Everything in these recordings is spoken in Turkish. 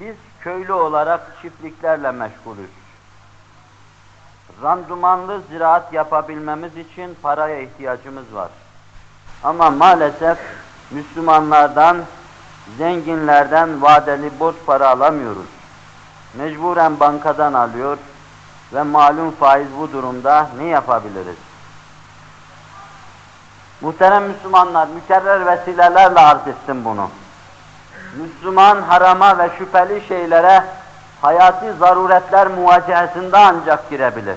Biz köylü olarak çiftliklerle meşgulüz. Randumanlı ziraat yapabilmemiz için paraya ihtiyacımız var. Ama maalesef Müslümanlardan, zenginlerden vadeli borç para alamıyoruz. Mecburen bankadan alıyor ve malum faiz bu durumda ne yapabiliriz? Muhterem Müslümanlar, mükerrer vesilelerle arz ettim bunu. Müslüman harama ve şüpheli şeylere hayati zaruretler muvacihesinde ancak girebilir.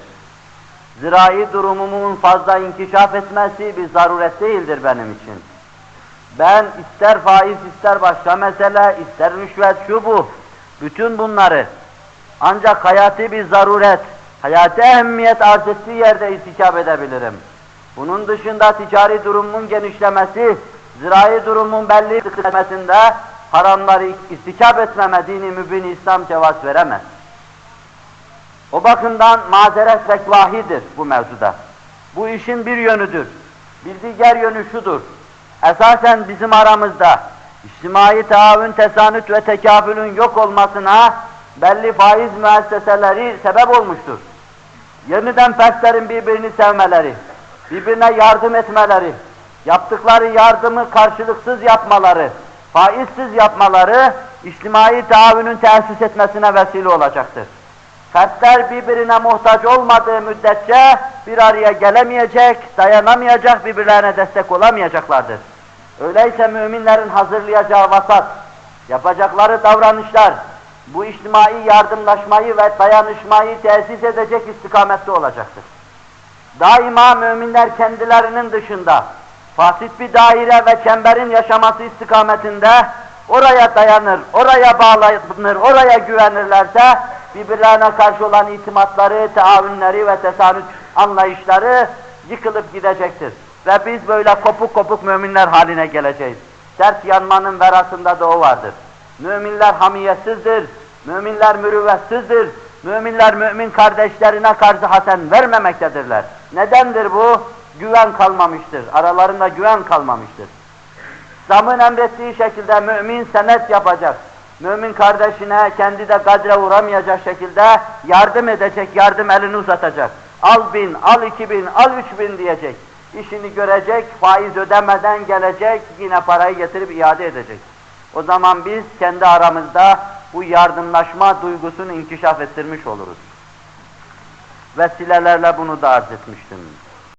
Zirai durumumun fazla inkişaf etmesi bir zaruret değildir benim için. Ben ister faiz, ister başka mesele, ister rüşvet, şu bu, bütün bunları ancak hayati bir zaruret, hayati ehemmiyet arz ettiği yerde istikap edebilirim. Bunun dışında ticari durumun genişlemesi, zirai durumun belli kısmetinde haramları istikap etmeme dini mübin İslam cevaz veremez. O bakımdan mazeret vekvahidir bu mevzuda. Bu işin bir yönüdür. Bir diğer yönü şudur. Esasen bizim aramızda içtimai taavün, tesanüt ve tekafülün yok olmasına belli faiz müesseseleri sebep olmuştur. Yeniden fertlerin birbirini sevmeleri, birbirine yardım etmeleri, yaptıkları yardımı karşılıksız yapmaları, faizsiz yapmaları, içtimai taavünün tesis etmesine vesile olacaktır. Fertler birbirine muhtaç olmadığı müddetçe bir araya gelemeyecek, dayanamayacak, birbirlerine destek olamayacaklardır. Öyleyse müminlerin hazırlayacağı vasat, yapacakları davranışlar, bu içtimai yardımlaşmayı ve dayanışmayı tesis edecek istikamette olacaktır. Daima müminler kendilerinin dışında, fasit bir daire ve çemberin yaşaması istikametinde oraya dayanır, oraya bağlanır, oraya güvenirlerse birbirlerine karşı olan itimatları, taavünleri ve tesanüt anlayışları yıkılıp gidecektir. Ve biz böyle kopuk kopuk müminler haline geleceğiz. Dert yanmanın verasında da o vardır. Müminler hamiyetsizdir, müminler mürüvvetsizdir, müminler mümin kardeşlerine karşı hasen vermemektedirler. Nedendir bu? Güven kalmamıştır, aralarında güven kalmamıştır. İslam'ın emrettiği şekilde mümin senet yapacak. Mümin kardeşine kendi de kadre uğramayacak şekilde yardım edecek, yardım elini uzatacak. Al bin, al iki bin, al üç bin diyecek. İşini görecek, faiz ödemeden gelecek, yine parayı getirip iade edecek. O zaman biz kendi aramızda bu yardımlaşma duygusunu inkişaf ettirmiş oluruz. Vesilelerle bunu da arz etmiştim.